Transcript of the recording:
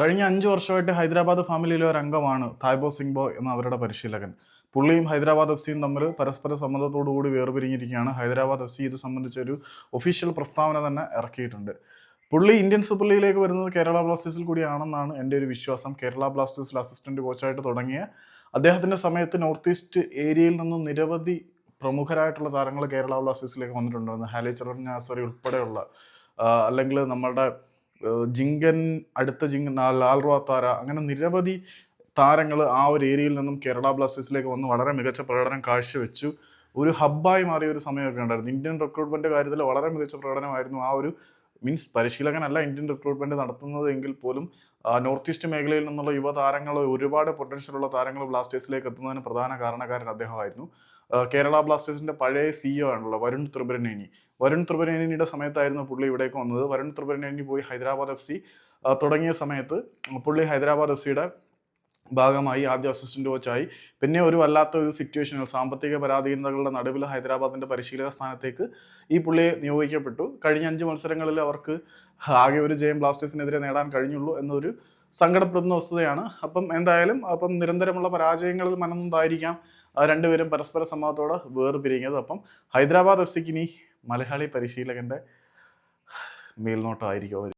കഴിഞ്ഞ അഞ്ച് വർഷമായിട്ട് ഹൈദരാബാദ് ഫാമിലിയിലെ ഒരു അംഗമാണ് തായ്ബോ സിംഗ്ബോ എന്ന അവരുടെ പരിശീലകൻ. പുള്ളിയും ഹൈദരാബാദ് എഫ് സിയും തമ്മിൽ പരസ്പര സമ്മതത്തോടുകൂടി വേർപിരിഞ്ഞിരിക്കുകയാണ്. ഹൈദരാബാദ് എഫ് സി ഇത് സംബന്ധിച്ചൊരു ഒഫീഷ്യൽ പ്രസ്താവന തന്നെ ഇറക്കിയിട്ടുണ്ട്. പുള്ളി ഇന്ത്യൻ സൂപ്പർ ലീഗിലേക്ക് വരുന്നത് കേരള ബ്ലാസ്റ്റേഴ്സിൽ കൂടിയാണെന്നാണ് എന്റെ ഒരു വിശ്വാസം. കേരള ബ്ലാസ്റ്റേഴ്സിൽ അസിസ്റ്റന്റ് കോച്ചായിട്ട് തുടങ്ങിയ അദ്ദേഹത്തിന്റെ സമയത്ത് നോർത്ത് ഈസ്റ്റ് ഏരിയയിൽ നിന്നും നിരവധി പ്രമുഖരായിട്ടുള്ള താരങ്ങൾ കേരള ബ്ലാസ്റ്റേഴ്സിലേക്ക് വന്നിട്ടുണ്ടായിരുന്നു. ഹാലി സോറി ഉൾപ്പെടെയുള്ള അല്ലെങ്കിൽ നമ്മളുടെ ഏഹ് ജിങ്കൻ അടുത്ത ജിങ്കൻ ലാൽ താര അങ്ങനെ നിരവധി താരങ്ങൾ ആ ഒരു ഏരിയയിൽ നിന്നും കേരള ബ്ലാസ്റ്റേഴ്സിലേക്ക് വന്ന് വളരെ മികച്ച പ്രകടനം കാഴ്ചവെച്ചു. ഒരു ഹബ്ബായി മാറിയ ഒരു സമയമൊക്കെ ഉണ്ടായിരുന്നു. ഇന്ത്യൻ റിക്രൂട്ട്മെന്റ് കാര്യത്തിൽ വളരെ മികച്ച പ്രകടനമായിരുന്നു ആ ഒരു മീൻസ് പരിശീലകനല്ല ഇന്ത്യൻ റിക്രൂട്ട്മെന്റ് നടത്തുന്നത് എങ്കിൽ പോലും നോർത്ത് ഈസ്റ്റ് മേഖലയിൽ നിന്നുള്ള യുവതാരങ്ങൾ ഒരുപാട് പൊട്ടൻഷ്യൽ ഉള്ള താരങ്ങൾ ബ്ലാസ്റ്റേഴ്സിലേക്ക് എത്തുന്നതിന് പ്രധാന കാരണക്കാരൻ അദ്ദേഹമായിരുന്നു. കേരള ബ്ലാസ്റ്റേഴ്സിന്റെ പഴയ സിഇഒ ആണല്ലോ വരുൺ ത്രിപുരനേനി. വരുൺ ത്രിപുരനേനിയുടെ സമയത്തായിരുന്നു പുള്ളി ഇവിടേക്ക് വന്നത്. വരുൺ ത്രിപുരനേനി പോയി ഹൈദരാബാദ് എഫ് സി തുടങ്ങിയ സമയത്ത് പുള്ളി ഹൈദരാബാദ് എഫ് സിയുടെ ഭാഗമായി ആദ്യ അസിസ്റ്റന്റ് കോച്ചായി പിന്നെ ഒരു വല്ലാത്ത ഒരു സിറ്റുവേഷനിൽ സാമ്പത്തിക പരാധീനതകളുടെ നടുവിൽ ഹൈദരാബാദിന്റെ പരിശീലക സ്ഥാനത്തേക്ക് ഈ പുള്ളിയെ നിയോഗിക്കപ്പെട്ടു. കഴിഞ്ഞ അഞ്ച് മത്സരങ്ങളിൽ അവർക്ക് ആകെ ഒരു ജയം ബ്ലാസ്റ്റേഴ്സിനെതിരെ നേടാൻ കഴിഞ്ഞുള്ളൂ എന്നൊരു സങ്കടപ്പെടുന്ന വസ്തുതയാണ് അപ്പം എന്തായാലും അപ്പം നിരന്തരമുള്ള പരാജയങ്ങളിൽ മനന്നതായിരിക്കാം. രണ്ടുപേരും പരസ്പര സമ്മതത്തോടെ വേർപിരിഞ്ഞത്. അപ്പം ഹൈദരാബാദ് എഫ് സിക്ക് ഇനി മലയാളി പരിശീലകന്റെ മേൽനോട്ടമായിരിക്കും